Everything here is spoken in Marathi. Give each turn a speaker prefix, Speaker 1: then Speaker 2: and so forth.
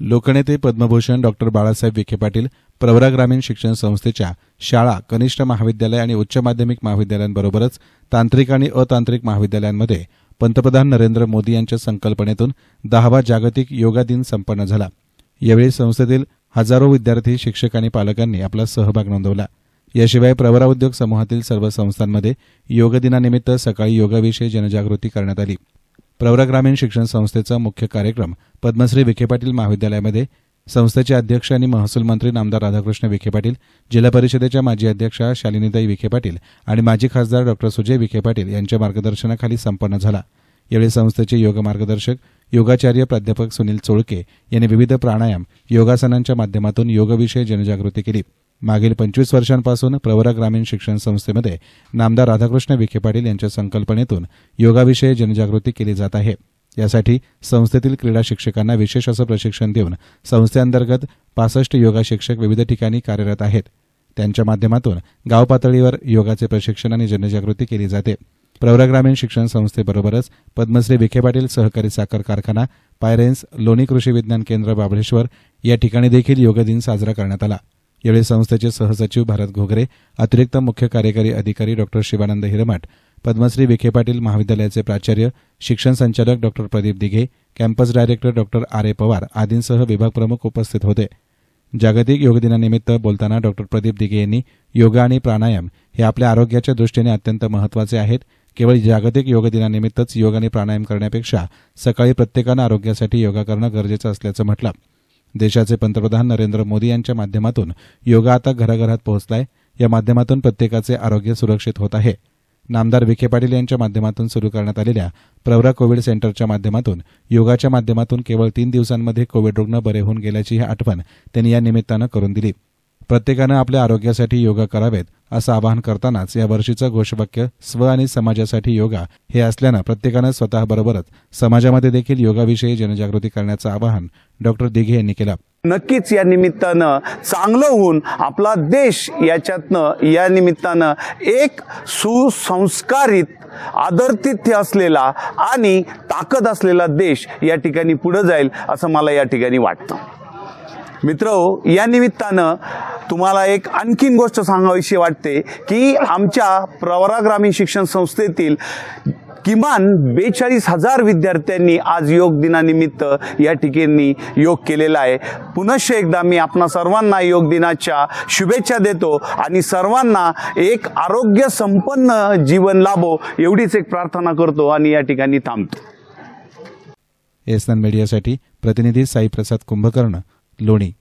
Speaker 1: लोकनेते पद्मभूषण डॉक्टर बाळासाहेब विखे पाटील प्रवरा ग्रामीण शिक्षण संस्थेच्या शाळा कनिष्ठ महाविद्यालय आणि उच्च माध्यमिक महाविद्यालयांबरोबरच तांत्रिक आणि अतांत्रिक महाविद्यालयांमध्ये पंतप्रधान नरेंद्र मोदी यांच्या संकल्पनेतून दहावा जागतिक योगा दिन संपन्न झाला. यावेळी संस्थेतील हजारो विद्यार्थी शिक्षक आणि पालकांनी आपला सहभाग नोंदवला. याशिवाय प्रवरा उद्योग समूहातील सर्व संस्थांमध्ये योग दिनानिमित्त सकाळी योगाविषयी जनजागृती करण्यात आली. प्रवरा ग्रामीण शिक्षण संस्थेचा मुख्य कार्यक्रम पद्मश्री विखे पाटील महाविद्यालयामध्ये. संस्थेचे अध्यक्ष आणि महसूल मंत्री नामदार राधाकृष्ण विखे पाटील जिल्हा परिषदेच्या माजी अध्यक्षा शालिनीताई विखे पाटील आणि माजी खासदार डॉक्टर सुजय विखे पाटील यांच्या मार्गदर्शनाखाली संपन्न झाला. यावेळी संस्थेचे योग मार्गदर्शक योगाचार्य प्राध्यापक सुनील चोळके यांनी विविध प्राणायाम योगासनांच्या माध्यमातून योगविषयी जनजागृती केली. मागील पंचवीस वर्षांपासून प्रवरा ग्रामीण शिक्षण संस्थेमध्ये नामदार राधाकृष्ण विखे पाटील यांच्या संकल्पनेतून योगाविषयी जनजागृती केली जात आहे. यासाठी संस्थेतील क्रीडा शिक्षकांना विशेष असं प्रशिक्षण देऊन संस्थेअंतर्गत पासष्ट योगा शिक्षक विविध ठिकाणी कार्यरत आहेत. त्यांच्या माध्यमातून गाव पातळीवर योगाचे प्रशिक्षण आणि जनजागृती केली जाते. प्रवरा ग्रामीण शिक्षण संस्थेबरोबरच पद्मश्री विखे पाटील सहकारी साखर कारखाना पायरेन्स लोणी कृषी विज्ञान केंद्र बाबळेश्वर या ठिकाणी देखील योग दिन साजरा करण्यात आला. यावेळी संस्थेचे सहसचिव भारत घोगरे अतिरिक्त मुख्य कार्यकारी अधिकारी डॉक्टर शिवानंद हिरमाट पद्मश्री विखे पाटील महाविद्यालयाचे प्राचार्य शिक्षण संचालक doctor Pradeep Dighe campus director doctor R A Pawar आदींसह विभाग प्रमुख उपस्थित होते. जागतिक योग दिनानिमित्त बोलताना डॉक्टर प्रदीप दिघे यांनी योगा आणि प्राणायाम हे आपल्या आरोग्याच्या दृष्टीने अत्यंत महत्त्वाचे आहेत. केवळ जागतिक योग दिनानिमित्तच योग आणि प्राणायाम करण्यापेक्षा सकाळी प्रत्येकानं आरोग्यासाठी योगा करणं गरजेचं असल्याचं म्हटलं. देशाचे पंतप्रधान नरेंद्र मोदी यांच्या माध्यमातून योगा आता घराघरात पोहोचलाय. या माध्यमातून प्रत्येकाचे आरोग्य सुरक्षित होत आहे. नामदार विखे पाटील यांच्या माध्यमातून सुरू करण्यात आलेल्या प्रवरा कोविड सेंटरच्या माध्यमातून योगाच्या माध्यमातून केवळ तीन दिवसांमध्ये कोविड रुग्ण बरे होऊन गेल्याची ही आठवण त्यांनी या निमित्तानं करून दिली. प्रत्येकानं आपल्या आरोग्यासाठी योगा करावेत असं आवाहन करतानाच या वर्षीचं घोषवाक्य स्व आणि समाजासाठी योगा हे असल्यानं प्रत्येकानं स्वतःबरोबरच समाजामध्ये देखील योगाविषयी जनजागृती करण्याचं आवाहन डॉक्टर दिघे यांनी केलं.
Speaker 2: नक्कीच या निमित्तानं चांगलं होऊन आपला देश याच्यातनं या निमित्तानं एक सुसंस्कारित आदरतिथ्य असलेला आणि ताकद असलेला देश या ठिकाणी पुढं जाईल असं मला या ठिकाणी वाटतं. मित्र या निमित्तानं तुम्हाला एक आणखीन गोष्ट सांगावीशी वाटते की आमच्या प्रवरा ग्रामीण शिक्षण संस्थेतील किमान बेचाळीस हजार विद्यार्थ्यांनी आज योग दिनानिमित्त या ठिकाणी योग केलेला आहे. पुनश्च एकदा मी आपणा सर्वांना योग दिनाच्या शुभेच्छा देतो आणि सर्वांना एक आरोग्य संपन्न जीवन लाभो एवढीच एक प्रार्थना करतो आणि या ठिकाणी थांबतो.
Speaker 1: एसएन मीडियासाठी प्रतिनिधी साई प्रसाद कुंभकर्ण लोणी.